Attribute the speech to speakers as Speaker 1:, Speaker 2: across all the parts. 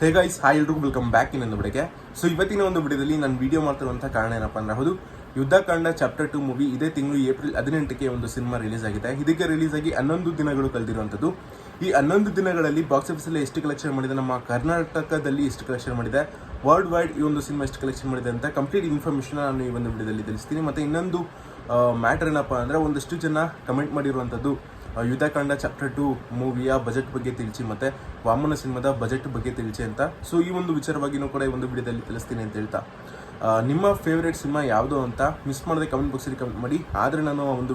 Speaker 1: ಹೇ guys hi ಎಲ್ರಿಗೂ welcome back ಇನ್ನೊಂದು ಬಿಡಕ್ಕೆ ಸೊ ಇವತ್ತಿನ ಒಂದು ವಿಡಿಯೋದಲ್ಲಿ ನಾನು ವಿಡಿಯೋ ಮಾಡ್ತಿರುವಂಥ ಕಾರಣ ಏನಪ್ಪ ಅಂದ್ರೆ ಹೌದು, ಯುದ್ಧಕಾಂಡ ಚಾಪ್ಟರ್ ಟು ಮೂವಿ ಇದೇ ತಿಂಗಳು ಏಪ್ರಿಲ್ ಹದಿನೆಂಟಕ್ಕೆ ಒಂದು ಸಿನಿಮಾ ರಿಲೀಸ್ ಆಗಿದೆ. ಇದಕ್ಕೆ ರಿಲೀಸ್ ಆಗಿ ಹನ್ನೊಂದು ದಿನಗಳು ಕಳೆದಿರುವಂಥದ್ದು. ಈ ಹನ್ನೊಂದು ದಿನಗಳಲ್ಲಿ ಬಾಕ್ಸ್ ಆಫೀಸಲ್ಲಿ ಎಷ್ಟು ಕಲೆಕ್ಷನ್ ಮಾಡಿದೆ, ನಮ್ಮ ಕರ್ನಾಟಕದಲ್ಲಿ ಎಷ್ಟು ಕಲೆಕ್ಷನ್ ಮಾಡಿದೆ ವರ್ಲ್ಡ್ ವೈಡ್ ಈ ಒಂದು ಸಿನಿಮಾ ಎಷ್ಟು ಕಲೆಕ್ಷನ್ ಮಾಡಿದೆ ಅಂತ ಕಂಪ್ಲೀಟ್ ಇನ್ಫಾರ್ಮೇಷನ್ ನಾನು ಈ ಒಂದು ವಿಡಿಯೋದಲ್ಲಿ ತಿಳಿಸ್ತೀನಿ. ಮತ್ತು ಇನ್ನೊಂದು ಮ್ಯಾಟರ್ ಏನಪ್ಪ ಅಂದರೆ ಒಂದಷ್ಟು ಜನ ಕಮೆಂಟ್ ಮಾಡಿರುವಂಥದ್ದು ಯುದ್ಧಕಾಂಡ ಚಾಪ್ಟರ್ ಟು ಮೂವಿಯ ಬಜೆಟ್ ಬಗ್ಗೆ ತಿಳಿಸಿ ಮತ್ತು ವಾಮನ ಸಿನಿಮಾದ ಬಜೆಟ್ ಬಗ್ಗೆ ತಿಳಿಸಿ ಅಂತ. ಸೊ ಈ ಒಂದು ವಿಚಾರವಾಗಿನೂ ಕೂಡ ಈ ಒಂದು ವಿಡಿಯೋದಲ್ಲಿ ತಿಳಿಸ್ತೀನಿ ಅಂತ ಹೇಳ್ತಾ. ನಿಮ್ಮ ಫೇವ್ರೇಟ್ ಸಿನಿಮಾ ಯಾವುದು ಅಂತ ಮಿಸ್ ಮಾಡದೆ ಕಮೆಂಟ್ ಬಾಕ್ಸಲ್ಲಿ ಕಮೆಂಟ್ ಮಾಡಿ. ಆದರೆ ನಾನು ಆ ಒಂದು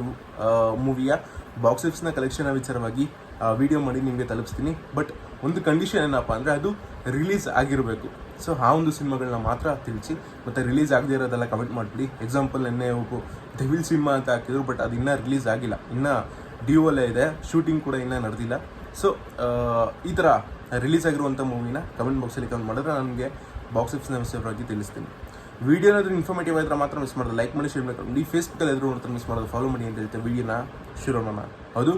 Speaker 1: ಮೂವಿಯ ಬಾಕ್ಸ್ ಆಫೀಸ್ನ ಕಲೆಕ್ಷನ್ ವಿಚಾರವಾಗಿ ವಿಡಿಯೋ ಮಾಡಿ ನಿಮಗೆ ತಲುಪಿಸ್ತೀನಿ. ಬಟ್ ಒಂದು ಕಂಡೀಷನ್ ಏನಪ್ಪ ಅಂದರೆ ಅದು ರಿಲೀಸ್ ಆಗಿರಬೇಕು. ಸೊ ಆ ಒಂದು ಸಿನಿಮಾಗಳನ್ನ ಮಾತ್ರ ತಿಳಿಸಿ. ಮತ್ತು ರಿಲೀಸ್ ಆಗದೇ ಇರೋದೆಲ್ಲ ಕಮೆಂಟ್ ಮಾಡಿಬಿಡಿ. ಎಕ್ಸಾಂಪಲ್ ನಿನ್ನೆ ಒಬ್ಬ ಡೆವಿಲ್ ಸಿನಿಮಾ ಅಂತ ಹಾಕಿದ್ರು ಬಟ್ ಅದು ಇನ್ನೂ ರಿಲೀಸ್ ಆಗಿಲ್ಲ. ಇನ್ನೂ ಡಿ ಅಲ್ಲೇ ಇದೆ ಶೂಟಿಂಗ್ ಕೂಡ ಇನ್ನೂ ನಡೆದಿಲ್ಲ. ಸೊ ಈ ಥರ ರಿಲೀಸ್ ಆಗಿರುವಂಥ ಮೂವಿನ ಕಮೆಂಟ್ ಬಾಕ್ಸಲ್ಲಿ ಕಮೆಂಟ್ ಮಾಡಿದ್ರೆ ನನಗೆ ಬಾಕ್ಸ್ ಆಫೀಸ್ನ ವಿಷಯವಾಗಿ ತಿಳಿಸ್ತೀನಿ. ವೀಡಿಯೋ ಏನಾದರೂ ಇನ್ಫಾರ್ಮೇಟಿವ್ ಆದರೆ ಮಾತ್ರ ಮಿಸ್ ಮಾಡೋದು. ಲೈಕ್ ಮಾಡಿ ಶೇರ್ ಮಾಡಿ. ಫೇಸ್ಬುಕ್ಕಲ್ಲಿ ಎದುರು ನೋಡ್ತಾರೆ ಮಿಸ್ ಮಾಡೋದು. ಫಾಲೋ ಮಾಡಿ ಅಂತ ಹೇಳ್ತೇವೆ ವೀಡಿಯೋನ ಶುರು ಮಾಡೋಣ. ಹೌದು?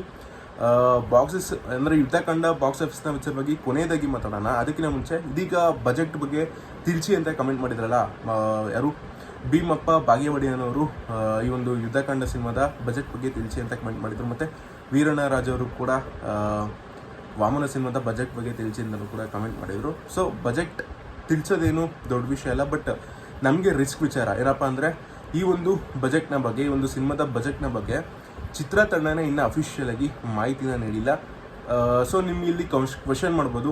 Speaker 1: ಬಾಕ್ಸಸ್ ಅಂದರೆ ಯುದ್ಧಕಾಂಡ ಬಾಕ್ಸ್ ಆಫೀಸ್ನ ವಿಚಾರ ಬಗ್ಗೆ ಕೊನೆಯದಾಗಿ ಮಾತಾಡೋಣ. ಅದಕ್ಕಿಂತ ಮುಂಚೆ ಇದೀಗ ಬಜೆಟ್ ಬಗ್ಗೆ ತಿಳಿಸಿ ಅಂತ ಕಮೆಂಟ್ ಮಾಡಿದ್ರಲ್ಲ ಯಾರು? ಭೀಮಪ್ಪ ಅನ್ನೋರು ಈ ಒಂದು ಯುದ್ಧಕಾಂಡ ಸಿನಿಮಾದ ಬಜೆಟ್ ಬಗ್ಗೆ ತಿಳಿಸಿ ಅಂತ ಕಮೆಂಟ್ ಮಾಡಿದ್ರು. ಮತ್ತು ವೀರಣ್ಣ ರಾಜ್ ಅವರು ಕೂಡ ವಾಮನ ಸಿನಿಮಾದ ಬಜೆಟ್ ಬಗ್ಗೆ ತಿಳಿಸಿ ಅಂತಲೂ ಕೂಡ ಕಮೆಂಟ್ ಮಾಡಿದರು. ಸೊ ಬಜೆಟ್ ತಿಳಿಸೋದೇನು ದೊಡ್ಡ ವಿಷಯ ಅಲ್ಲ ಬಟ್ ನಮಗೆ ರಿಸ್ಕ್ ವಿಚಾರ. ಏನಪ್ಪ ಅಂದರೆ ಈ ಒಂದು ಬಜೆಟ್ನ ಬಗ್ಗೆ, ಈ ಒಂದು ಸಿನಿಮಾದ ಬಜೆಟ್ನ ಬಗ್ಗೆ ಚಿತ್ರತಂಡನೇ ಇನ್ನೂ ಅಫಿಷಿಯಲ್ ಆಗಿ ಮಾಹಿತಿನ ನೀಡಿಲ್ಲ. ಸೊ ನಿಮ್ಗೆ ಇಲ್ಲಿ ಕ್ವಶನ್ ಮಾಡ್ಬೋದು.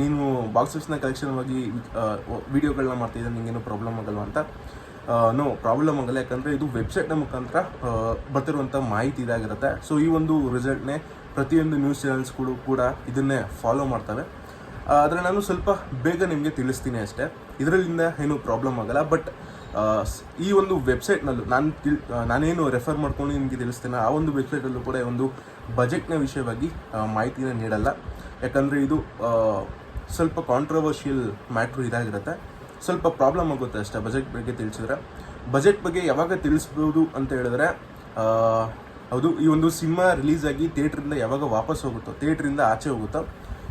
Speaker 1: ನೀನು ಬಾಕ್ಸ್ ಆಫೀಸ್ನ ಕಲೆಕ್ಷನ್ ಆಗಿ ವಿಡಿಯೋಗಳನ್ನ ಮಾಡ್ತಿದ್ದೆ ನಿಂಗೇನು ಪ್ರಾಬ್ಲಮ್ ಆಗಲ್ಲ ಅಂತ? ನೋ ಪ್ರಾಬ್ಲಮ್ ಆಗಲ್ಲ. ಯಾಕಂದರೆ ಇದು ವೆಬ್ಸೈಟ್ನ ಮುಖಾಂತರ ಬರ್ತಿರುವಂಥ ಮಾಹಿತಿ ಇದಾಗಿರುತ್ತೆ. ಸೊ ಈ ಒಂದು ರಿಸಲ್ಟ್ನೇ ಪ್ರತಿಯೊಂದು ನ್ಯೂಸ್ ಚಾನೆಲ್ಸ್ಗಳು ಕೂಡ ಇದನ್ನೇ ಫಾಲೋ ಮಾಡ್ತವೆ. ಆದರೆ ನಾನು ಸ್ವಲ್ಪ ಬೇಗ ನಿಮಗೆ ತಿಳಿಸ್ತೀನಿ ಅಷ್ಟೇ. ಇದರಲ್ಲಿಂದ ಏನು ಪ್ರಾಬ್ಲಮ್ ಆಗಲ್ಲ. ಬಟ್ ಈ ಒಂದು ವೆಬ್ಸೈಟ್ನಲ್ಲೂ ನಾನು ತಿಳ್ ನಾನೇನು ರೆಫರ್ ಮಾಡ್ಕೊಂಡು ನಿಮಗೆ ತಿಳಿಸ್ತೇನೆ, ಆ ಒಂದು ವೆಬ್ಸೈಟಲ್ಲೂ ಕೂಡ ಒಂದು ಬಜೆಟ್ನ ವಿಷಯವಾಗಿ ಮಾಹಿತಿನ ನೀಡಲ್ಲ. ಯಾಕಂದರೆ ಇದು ಸ್ವಲ್ಪ ಕಾಂಟ್ರವರ್ಷಿಯಲ್ ಮ್ಯಾಟ್ರು ಇದಾಗಿರುತ್ತೆ. ಸ್ವಲ್ಪ ಪ್ರಾಬ್ಲಮ್ ಆಗುತ್ತೆ ಅಷ್ಟೇ ಬಜೆಟ್ ಬಗ್ಗೆ ತಿಳಿಸಿದ್ರೆ. ಬಜೆಟ್ ಬಗ್ಗೆ ಯಾವಾಗ ತಿಳಿಸ್ಬೋದು ಅಂತ ಹೇಳಿದ್ರೆ ಹೌದು ಈ ಒಂದು ಸಿನಿಮಾ ರಿಲೀಸ್ ಆಗಿ ಥಿಯೇಟ್ರಿಂದ ಯಾವಾಗ ವಾಪಸ್ ಹೋಗುತ್ತೋ ಥಿಯೇಟ್ರಿಂದ ಆಚೆ ಹೋಗುತ್ತೋ,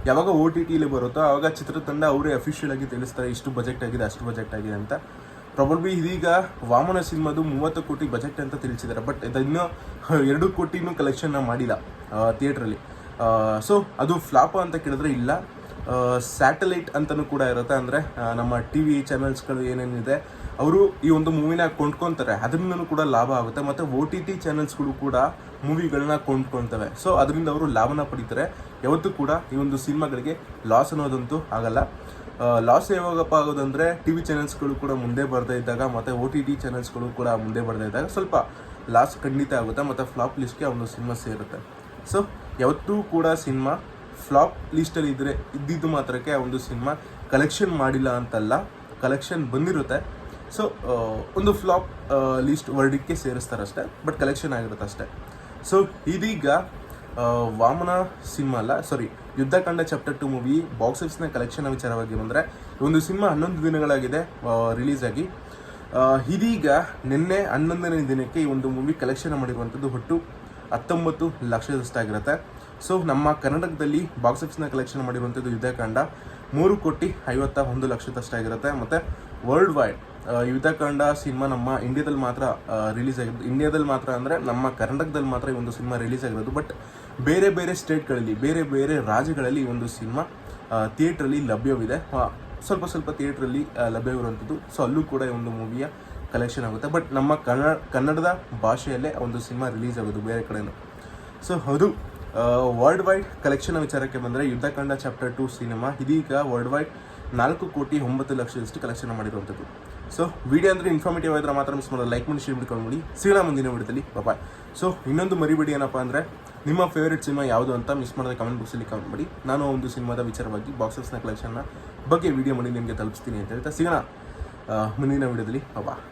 Speaker 1: ಯಾವಾಗ ಓ ಟಿ ಟಿಲಿ ಬರುತ್ತೋ, ಆವಾಗ ಚಿತ್ರತಂಡ ಅವರೇ ಅಫಿಷಿಯಲ್ ಆಗಿ ತಿಳಿಸ್ತಾರೆ ಇಷ್ಟು ಬಜೆಟ್ ಆಗಿದೆ, ಅಷ್ಟು ಬಜೆಟ್ ಆಗಿದೆ ಅಂತ. ಪ್ರಾಬಬ್ಲಿ ಇದೀಗ ವಾಮನ ಸಿನಿಮಾದು ಮೂವತ್ತು ಕೋಟಿ ಬಜೆಟ್ ಅಂತ ತಿಳಿಸಿದ್ದಾರೆ. ಬಟ್ ಇದನ್ನು ಎರಡು ಕೋಟಿನೂ ಕಲೆಕ್ಷನ್ನ ಮಾಡಿಲ್ಲ ಥಿಯೇಟ್ರಲ್ಲಿ ಸೊ ಅದು ಫ್ಲಾಪ್ ಅಂತ ಕೇಳಿದ್ರೆ ಇಲ್ಲ. ಸ್ಯಾಟಲೈಟ್ ಅಂತಲೂ ಕೂಡ ಇರುತ್ತೆ. ಅಂದರೆ ನಮ್ಮ ಟಿ ವಿ ಚಾನೆಲ್ಸ್ಗಳು ಏನೇನಿದೆ ಅವರು ಈ ಒಂದು ಮೂವಿನ ಕೊಂಡ್ಕೊತಾರೆ. ಅದರಿಂದನೂ ಕೂಡ ಲಾಭ ಆಗುತ್ತೆ. ಮತ್ತು ಓ ಟಿ ಟಿ ಚಾನೆಲ್ಸ್ಗಳು ಕೂಡ ಮೂವಿಗಳನ್ನ ಕೊಂಡ್ಕೊಳ್ತವೆ ಸೊ ಅದರಿಂದ ಅವರು ಲಾಭನ ಪಡಿತಾರೆ. ಯಾವತ್ತೂ ಕೂಡ ಈ ಒಂದು ಸಿನಿಮಾಗಳಿಗೆ ಲಾಸ್ ಅನ್ನೋದಂತೂ ಆಗಲ್ಲ. ಲಾಸ್ ಯಾವಾಗಪ್ಪ ಆಗೋದಂದರೆ ಟಿ ವಿ ಚಾನೆಲ್ಸ್ಗಳು ಕೂಡ ಮುಂದೆ ಬರ್ತಾ ಇದ್ದಾಗ, ಮತ್ತು ಓ ಟಿ ಟಿ ಚಾನೆಲ್ಸ್ಗಳು ಕೂಡ ಮುಂದೆ ಬರ್ತಾ ಇದ್ದಾಗ ಸ್ವಲ್ಪ ಲಾಸ್ ಖಂಡಿತ ಆಗುತ್ತೆ. ಮತ್ತು ಫ್ಲಾಪ್ ಲಿಸ್ಟ್ಗೆ ಒಂದು ಸಿನಿಮಾ ಸೇರುತ್ತೆ. ಸೊ ಯಾವತ್ತೂ ಕೂಡ ಸಿನಿಮಾ ಫ್ಲಾಪ್ ಲಿಸ್ಟಲ್ಲಿ ಇದ್ದರೆ ಇದ್ದಿದ್ದು ಮಾತ್ರಕ್ಕೆ ಒಂದು ಸಿನಿಮಾ ಕಲೆಕ್ಷನ್ ಮಾಡಿಲ್ಲ ಅಂತಲ್ಲ. ಕಲೆಕ್ಷನ್ ಬಂದಿರುತ್ತೆ. ಸೊ ಒಂದು ಫ್ಲಾಪ್ ಲೀಸ್ಟ್ ವರ್ಡಿಗೆ ಸೇರಿಸ್ತಾರೆ ಅಷ್ಟೇ ಬಟ್ ಕಲೆಕ್ಷನ್ ಆಗಿರುತ್ತೆ ಅಷ್ಟೇ. ಸೊ ಇದೀಗ ವಾಮನ ಸಿನಿಮಾ ಅಲ್ಲ sorry Yuddhakanda chapter two movie box ಆಫೀಸ್ನ collection ವಿಚಾರವಾಗಿ ಬಂದರೆ, ಒಂದು ಸಿನಿಮಾ ಹನ್ನೊಂದು ದಿನಗಳಾಗಿದೆ ರಿಲೀಸ್ ಆಗಿ. ಇದೀಗ ನಿನ್ನೆ ಹನ್ನೊಂದನೇ ದಿನಕ್ಕೆ ಈ ಒಂದು ಮೂವಿ ಕಲೆಕ್ಷನ್ ಮಾಡಿರುವಂಥದ್ದು ಒಟ್ಟು ಹತ್ತೊಂಬತ್ತು ಲಕ್ಷದಷ್ಟಾಗಿರುತ್ತೆ. ಸೊ ನಮ್ಮ ಕರ್ನಾಟಕದಲ್ಲಿ ಬಾಕ್ಸ್ ಆಫೀಸ್ನ ಕಲೆಕ್ಷನ್ ಮಾಡಿರುವಂಥದ್ದು ಯುದ್ಧಕಾಂಡ ಮೂರು ಕೋಟಿ ಐವತ್ತ ಒಂದು ಲಕ್ಷದಷ್ಟಾಗಿರುತ್ತೆ. ಮತ್ತು ವರ್ಲ್ಡ್ ವೈಡ್ ಯುದ್ಧಕಾಂಡ ಸಿನಿಮಾ ನಮ್ಮ ಇಂಡಿಯಾದಲ್ಲಿ ಮಾತ್ರ ರಿಲೀಸ್ ಆಗಿರೋದು ಇಂಡಿಯಾದಲ್ಲಿ ಮಾತ್ರ ಅಂದರೆ ನಮ್ಮ ಕರ್ನಾಟಕದಲ್ಲಿ ಮಾತ್ರ ಈ ಒಂದು ಸಿನಿಮಾ ರಿಲೀಸ್ ಆಗಿರೋದು. ಬಟ್ ಬೇರೆ ಬೇರೆ ಸ್ಟೇಟ್ಗಳಲ್ಲಿ ಬೇರೆ ಬೇರೆ ರಾಜ್ಯಗಳಲ್ಲಿ ಈ ಒಂದು ಸಿನಿಮಾ ಥಿಯೇಟ್ರಲ್ಲಿ ಲಭ್ಯವಿದೆ. ಸ್ವಲ್ಪ ಸ್ವಲ್ಪ ಥಿಯೇಟ್ರಲ್ಲಿ ಲಭ್ಯವಿರುವಂಥದ್ದು. ಸೊ ಅಲ್ಲೂ ಕೂಡ ಈ ಒಂದು ಮೂವಿಯ ಕಲೆಕ್ಷನ್ ಆಗುತ್ತೆ. ಬಟ್ ನಮ್ಮ ಕನ್ನಡ ಕನ್ನಡದ ಭಾಷೆಯಲ್ಲೇ ಒಂದು ಸಿನಿಮಾ ರಿಲೀಸ್ ಆಗೋದು ಬೇರೆ ಕಡೆಯೂ ಸೊ ಹೌದು ವರ್ಲ್ಡ್ ವೈಡ್ ಕಲೆಕ್ಷನ್ ವಿಚಾರಕ್ಕೆ ಬಂದರೆ ಯುದ್ಧಕಾಂಡ ಚಾಪ್ಟರ್ ಟು ಸಿನಿಮಾ. ಇದೀಗ ವರ್ಲ್ಡ್ ವೈಡ್ ನಾಲ್ಕು ಕೋಟಿ ಒಂಬತ್ತು ಲಕ್ಷದಷ್ಟು ಕಲೆಕ್ಷನ್ ಮಾಡಿರುವಂಥದ್ದು. ಸೊ ವಿಡಿಯೋ ಅಂದರೆ ಇನ್ಫಾರ್ಮೇಟಿವ್ ಆಗಿದ್ರೆ ಮಾತ್ರ ಮಿಸ್ ಮಾಡೋದು. ಲೈಕ್ ಮಾಡಿ ಶೇರ್ ಮಾಡ್ಕೊಂಡು ಮಾಡಿ. ಸಿಗೋಣ ಮುಂದಿನ ವಿಡಿಯೋದಲ್ಲಿ. ಬಾಯ್ ಸೊ ಇನ್ನೊಂದು ಮರಿಬೇಡಿ ಏನಪ್ಪ ಅಂದರೆ, ನಿಮ್ಮ ಫೇವ್ರೇಟ್ ಸಿನಿಮಾ ಯಾವುದು ಅಂತ ಮಿಸ್ ಮಾಡಿದ ಕಮೆಂಟ್ ಬಾಕ್ಸಲ್ಲಿ ಕಮೆಂಟ್ ಮಾಡಿ. ನಾನು ಒಂದು ಸಿನಿಮಾದ ವಿಚಾರವಾಗಿ ಬಾಕ್ಸಸ್ನ ಕಲೆಕ್ಷನ್ನ ಬಗ್ಗೆ ವಿಡಿಯೋ ಮಾಡಿ ನಿಮಗೆ ತಲುಪಿಸ್ತೀನಿ ಅಂತ ಹೇಳ್ತಾ ಸಿಗೋಣ ಮುಂದಿನ ವಿಡಿಯೋದಲ್ಲಿ. ಬಾಯ್